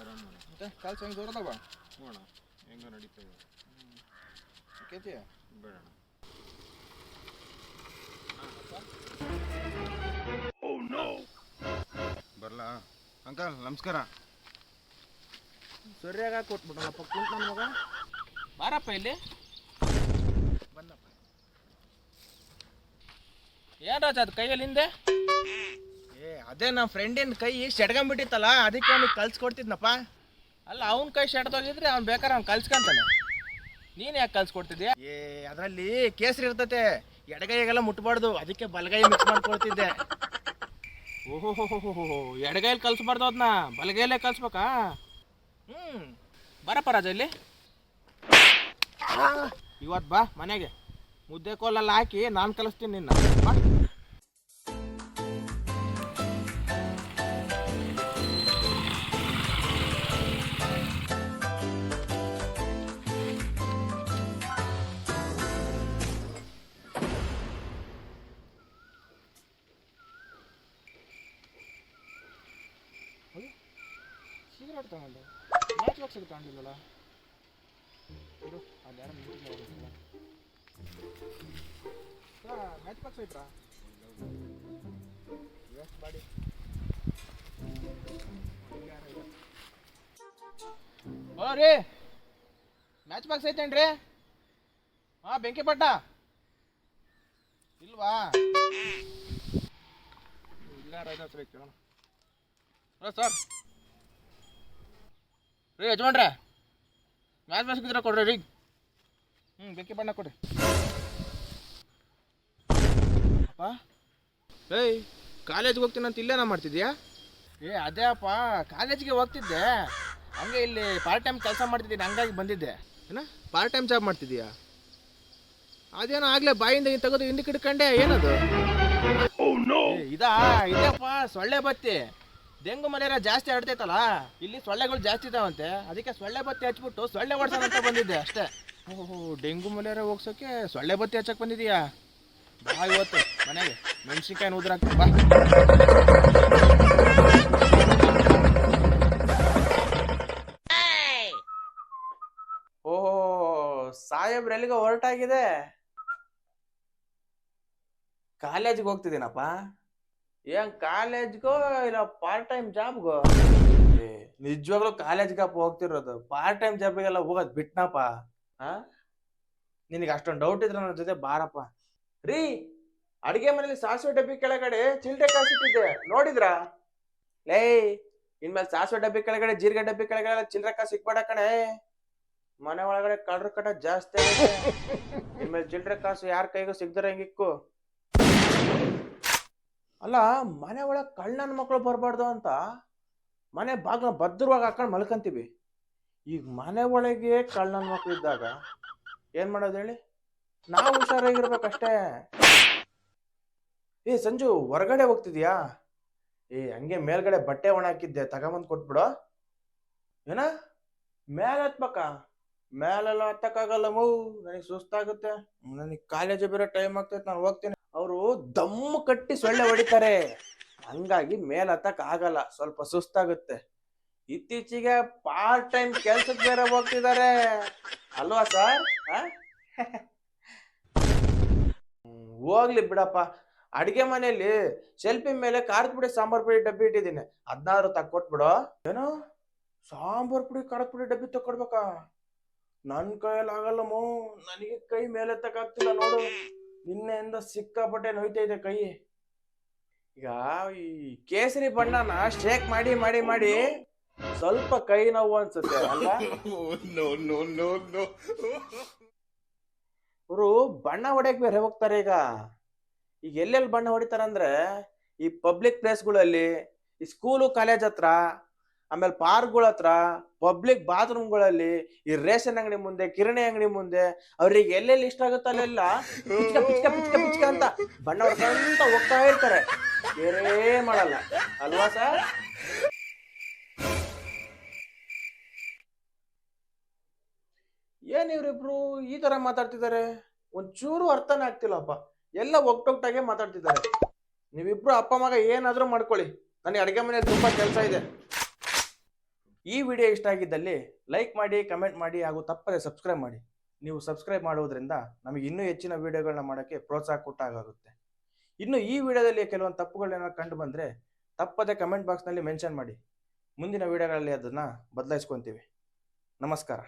ಆರಾಮ ಮತ್ತೆ ಕಾಲು ಹೆಂಗೆ ಅದಾವ? ನೋಡೋಣ ಹೆಂಗೋ ನಡೀತದೆ ಕೇತಿ ಬೇಡಣ ಬರಲಾ? ಅಂಕಲ್ ನಮಸ್ಕಾರ. ಸರಿಯಾಗ ಕೊಟ್ಬಿಟ್ಟನಪ್ಪ ಕುಂತ ನನ್ನ ಮಗ. ಬಾರಪ್ಪ ಇಲ್ಲಿ. ಬಂದಪ್ಪ. ಏನು ರಾಜ ಅದು ಕೈಯಲ್ಲಿ ಹಿಂದೆ? ಏ ಅದೇ ನಮ್ಮ ಫ್ರೆಂಡಿನ ಕೈ ಸೆಡ್ಕೊಂಬಿಟ್ಟಿತ್ತಲ್ಲ ಅದಕ್ಕೆ ಅವ್ನಿಗೆ ಕಲ್ಸ್ಕೊಡ್ತಿದ್ನಪ್ಪ ಅಲ್ಲ ಅವ್ನ ಕೈ ಸೆಡ್ದೋಗಿದ್ರೆ ಅವ್ನು ಬೇಕಾದ್ರೆ ಅವ್ನು ಕಲ್ಸ್ಕೊಂತಾನೆ ನೀನು ಯಾಕೆ ಕಲ್ಸ್ಕೊಡ್ತಿದ್ಯಾ ಏ ಅದರಲ್ಲಿ ಕೇಸರಿ ಇರ್ತತೆ. ಎಡಗೈಗೆಲ್ಲ ಮುಟ್ಬಾರ್ದು. ಅದಕ್ಕೆ ಬಲಗೈ ಮಿಕ್ಸ್ ಮಾಡ್ಕೊಳ್ತಿದ್ದೆ. ಓಹೋ ಎಡಗೈಲಿ ಕಲ್ಸ್ಬಾರ್ದು ಅದನ್ನ ಬಲಗೈಲೇ ಕಲ್ಸ್ಬೇಕಾ ಹ್ಞೂ ಬರಪ್ಪ ರಾಜ ಇಲ್ಲಿ. ಇವತ್ತು ಬಾ ಮನೆಗೆ. ಮುದ್ದೆ ಕೋಲಲ್ಲಿ ಹಾಕಿ ನಾನು ಕಲಿಸ್ತೀನಿ ನಿನ್ನ. ಸಿಗರೇಟ್ ತಗೊಂಡು? ಮ್ಯಾಚ್ ಬಾಕ್ಸ್ ತಗೊಂಡಿಲ್ಲಲ್ಲ? ಇದು ಅಲ್ಲಿ ಯಾರು ಮ್ಯಾಚ್ ಬಾಕ್ಸ್ ಐತ್ರಾ ವೇಸ್ಟ್ ಮಾಡಿ ರೀ! ಮ್ಯಾಚ್ ಬಾಕ್ಸ್ ಐತೇನ್ರಿ ಹಾಂ ಬೆಂಕಿ ಪಟ್ಟ? ಇಲ್ವಾ? ಇಲ್ಲ ರೈತ ಹಲೋ, ಸರ್. ರೀ ಯಜಮಾನ್ರೆ. ಮ್ಯಾಚ್ ಮ್ಯಾಚ್ ಕೊಡ್ರಿ ರೀ. ಹ್ಞೂ ಬೆಕ್ಕಿ ಬಣ್ಣ ಕೊಡ್ರಿ. ಅಪ್ಪ? ಏಯ್ ಕಾಲೇಜ್ಗೆ ಹೋಗ್ತೀನಂತ ಅಂತ ಇಲ್ಲೇನ ಮಾಡ್ತಿದ್ಯಾ? ಏ ಅದೇ ಅಪ್ಪ ಕಾಲೇಜ್ಗೆ ಹೋಗ್ತಿದ್ದೆ. ಹಂಗೆ ಇಲ್ಲಿ ಪಾರ್ಟ್ ಟೈಮ್ ಕೆಲಸ ಮಾಡ್ತಿದ್ದೀನಿ ಹಂಗಾಗಿ ಬಂದಿದ್ದೆ. ಏನ ಪಾರ್ಟ್ ಟೈಮ್ ಜಾಬ್ ಮಾಡ್ತಿದ್ಯಾ? ಅದೇನೋ ಆಗ್ಲೇ ಬಾಯಿಂದ ಹಿಂಗೆ ತೆಗೆದು ಹಿಂದಕ್ಕೆ ಹಿಡ್ಕೊಂಡೆ ಏನದು? ಇದಾ ಇದಪ್ಪ ಸೊಳ್ಳೆ ಬತ್ತಿ. ಡೆಂಗು ಮಲೇರಿಯಾ ಜಾಸ್ತಿ ಹರಡ್ತೈತಲ್ಲ ಇಲ್ಲಿ ಸೊಳ್ಳೆಗಳು ಜಾಸ್ತಿ ಇದಾವಂತೆ. ಅದಕ್ಕೆ ಸೊಳ್ಳೆ ಬತ್ತಿ ಹಚ್ಬಿಟ್ಟು ಸೊಳ್ಳೆ ಓಡ್ಸೋಣ ಅಂತ ಬಂದಿದ್ದೆ ಅಷ್ಟೇ. ಓಹೋ ಡೆಂಗು ಮಲೇರಿಯಾ ಹೋಗ್ಸೋಕೆ ಸೊಳ್ಳೆ ಬತ್ತಿ ಹಚ್ಚಕ್ ಬಂದಿದೀಯಾ ಬಾ ಇವತ್ತು ಮನೆಗೆ ಮೆಣಸಿನ್ಕಾಯಿ ಉದ್ರಾಕ್ತೀನಿ ಬಾ. ಓಹೋ ಸಾಹೇಬ್ರ ಎಲ್ಲಿಗೆ ಹೊರಟಾಗಿದೆ? ಕಾಲೇಜಿಗೆ ಹೋಗ್ತಿದ್ದೀನಪ್ಪ. ಏನ್ ಕಾಲೇಜ್ಗೋ ಇಲ್ಲ ಪಾರ್ಟ್ ಟೈಮ್ ಜಾಬ್ಗೋ ನಿಜವಾಗ್ಲು ಕಾಲೇಜ್ಗಪ್ಪ ಹೋಗ್ತಿರೋದು. ಪಾರ್ಟ್ ಟೈಮ್ ಜಾಬಿಗೆಲ್ಲ ಹೋಗೋದ್ ಬಿಟ್ನಪ್ಪ. ಹಾ? ನಿನಗೆ ಅಷ್ಟೊಂದು ಡೌಟ್ ಇದ್ರೆ ನನ್ನ ಜೊತೆ ಬಾರಪ್ಪ. ರೀ ಅಡಿಗೆ ಮನೇಲಿ ಸಾಸಿವೆ ಡಬ್ಬಿ ಕೆಳಗಡೆ ಚಿಲ್ಟೆ ಕಾಸಿಟ್ಟಿದ್ದೆ ನೋಡಿದ್ರಾ? ಲೇ ಇನ್ಮೇಲೆ ಸಾಸಿವೆ ಡಬ್ಬಿ ಕೆಳಗಡೆ ಜೀರಿಗೆ ಡಬ್ಬಿ ಕೆಳಗಡೆ ಚಿಲ್ಲರೆ ಕಾಸು ಸಿಕ್ಬೇಡ ಕಣೆ. ಮನೆ ಒಳಗಡೆ ಕಳ್ರ ಕಟ ಜಾಸ್ತಿ ಆಗೈತೆ ಇನ್ಮೇಲೆ ಚಿಲ್ಲರೆ ಕಾಸು ಯಾರ ಕೈಗೂ ಸಿಗ್ದರೆ ಹೆಂಗಿಕ್ಕು. ಅಲ್ಲ, ಮನೆ ಒಳಗೆ ಕಳ್ಳನ ಮಕ್ಕಳು ಬರಬಾರ್ದು ಅಂತ ಮನೆ ಬಾಗಿಲ ಭದ್ರವಾಗಿ ಹಾಕೊಂಡು ಮಲ್ಕೊಂತೀವಿ. ಈಗ ಮನೆ ಒಳಗೆ ಕಳ್ಳನ ಮಕ್ಕಳು ಇದ್ದಾಗ ಏನ್ ಮಾಡೋದು ಹೇಳಿ? ನಾವು ಹುಷಾರಾಗಿರ್ಬೇಕಷ್ಟೇ. ಏ, ಸಂಜು, ಹೊರಗಡೆ ಹೋಗ್ತಿದ್ಯಾ? ಏ, ಹಂಗೆ ಮೇಲ್ಗಡೆ ಬಟ್ಟೆ ಒಣ ಹಾಕಿದ್ದೆ, ತಗೊಂಬಂದು ಕೊಟ್ಬಿಡು. ಏನ? ಮೇಲೆ ಹತ್ಬೇಕ? ಮೇಲೆಲ್ಲ ಹತ್ತಕ್ಕಾಗಲ್ಲ ಮೂ ನನಗೆ ಸುಸ್ತಾಗುತ್ತೆ. ನನಗೆ ಕಾಲೇಜ್ ಬೇರೆ ಟೈಮ್ ಆಗ್ತೈತೆ, ನಾನು ಹೋಗ್ತೀನಿ. ದಮ್ಮು ಕಟ್ಟಿ ಸೊಳ್ಳೆ ಹೊಡಿತಾರೆ. ಹಂಗಾಗಿ ಮೇಲ್ ಹತ್ತಕ್ ಆಗಲ್ಲ, ಸ್ವಲ್ಪ ಸುಸ್ತಾಗುತ್ತೆ. ಇತ್ತೀಚೆಗೆ ಪಾರ್ಟ್ ಟೈಮ್ ಕೆಲ್ಸಕ್ಕೆ ಬೇರೆ ಹೋಗ್ತಿದ್ದಾರೆ. ಅಲ್ವಾ ಸರ್ ಹೋಗ್ಲಿ ಬಿಡಪ್ಪ. ಅಡಿಗೆ ಮನೆಯಲ್ಲಿ ಸೆಲ್ಫಿ ಮೇಲೆ ಖಾರದ ಪುಡಿ, ಸಾಂಬಾರ್ ಪುಡಿ ಡಬ್ಬಿ ಇಟ್ಟಿದ್ದೀನಿ. ಹದಿನಾರು ತಕ್ಕೊಟ್ಬಿಡು. ಏನು? ಸಾಂಬಾರ್ ಪುಡಿ, ಖಾರದ ಪುಡಿ, ಡಬ್ಬಿ ತಕ್ಕೊಡ್ಬೇಕಾ? ನನ್ ಕೈಯಲ್ಲಿ ಆಗಲ್ಲಮ್ಮ ನನಗೆ ಕೈ ಮೇಲೆ ತಕ್ಕಾಗ್ತಿಲ್ಲ ನೋಡು. ನಿನ್ನೆಯಿಂದ ಸಿಕ್ಕಾಪಟ್ಟೆ ಇದೆ ಕೈ. ಈಗ ಈ ಕೇಸರಿ ಬಣ್ಣನ ಶೇಕ್ ಮಾಡಿ ಮಾಡಿ ಮಾಡಿ ಸ್ವಲ್ಪ ಕೈ ನೋವು ಅನ್ಸುತ್ತೆ ಅವರು ನೋ ನೋ ನೋ ನೋ ಇವರು ಬಣ್ಣ ಹೊಡೆಯಕ್ ಬೇರೆ ಹೋಗ್ತಾರೆ ಈಗ. ಈಗ ಎಲ್ಲೆಲ್ಲಿ ಬಣ್ಣ ಹೊಡಿತಾರಂದ್ರೆ ಈ ಪಬ್ಲಿಕ್ ಪ್ಲೇಸ್ಗಳಲ್ಲಿ ಈ ಸ್ಕೂಲು ಕಾಲೇಜ್ ಹತ್ರ ಆಮೇಲೆ ಪಾರ್ಕ್ಗಳ ಹತ್ರ ಪಬ್ಲಿಕ್ ಬಾತ್ರೂಮ್ಗಳಲ್ಲಿ ಈ ರೇಷನ್ ಅಂಗಡಿ ಮುಂದೆ, ಕಿರಣಿ ಅಂಗಡಿ ಮುಂದೆ ಅವ್ರಿಗೆ ಎಲ್ಲೆಲ್ಲಿ ಇಷ್ಟ ಆಗುತ್ತೋ ಅಲ್ಲೆಲ್ಲ ಪಿಚ್ಕ ಪಿಚ್ಕ ಪಿಚ್ಕ ಪಿಚ್ಕ ಅಂತ ಬಣ್ಣ ಹೋಗ್ತಾ ಇರ್ತಾರೆ. ಬೇರೆ ಮಾಡಲ್ಲ. ಅಲ್ವಾ ಸರ್? ಏನ್ ಇವ್ರಿಬ್ರು ಈ ತರ ಮಾತಾಡ್ತಿದ್ದಾರೆ? ಒಂಚೂರು ಅರ್ಥನೇ ಆಗ್ತಿಲ್ಲಪ್ಪ. ಎಲ್ಲ ಒಗ್ಟೊಗ್ಟಾಗೆ ಮಾತಾಡ್ತಿದ್ದಾರೆ. ನೀವಿಬ್ರು ಅಪ್ಪ, ಮಗ ಏನಾದ್ರೂ ಮಾಡ್ಕೊಳ್ಳಿ. ನನಗೆ ಅಡುಗೆ ಮನೆ ತುಂಬಾ ಕೆಲಸ ಇದೆ. ಈ ವಿಡಿಯೋ ಇಷ್ಟ ಆಗಿದ್ದಲ್ಲಿ ಲೈಕ್ ಮಾಡಿ, ಕಮೆಂಟ್ ಮಾಡಿ ಹಾಗೂ ತಪ್ಪದೆ ಸಬ್ಸ್ಕ್ರೈಬ್ ಮಾಡಿ. ನೀವು ಸಬ್ಸ್ಕ್ರೈಬ್ ಮಾಡುವುದರಿಂದ ನಮಗೆ ಇನ್ನೂ ಹೆಚ್ಚಿನ ವಿಡಿಯೋಗಳನ್ನ ಮಾಡೋಕ್ಕೆ ಪ್ರೋತ್ಸಾಹ ಕೊಟ್ಟಾಗುತ್ತೆ ಇನ್ನು ಈ ವಿಡಿಯೋದಲ್ಲಿ ಕೆಲವೊಂದು ತಪ್ಪುಗಳನ್ನ ಕಂಡು ಬಂದರೆ ತಪ್ಪದೆ ಕಮೆಂಟ್ ಬಾಕ್ಸ್ನಲ್ಲಿ ಮೆನ್ಷನ್ ಮಾಡಿ. ಮುಂದಿನ ವಿಡಿಯೋಗಳಲ್ಲಿ ಅದನ್ನು ಬದಲಾಯಿಸ್ಕೊತೀವಿ. ನಮಸ್ಕಾರ.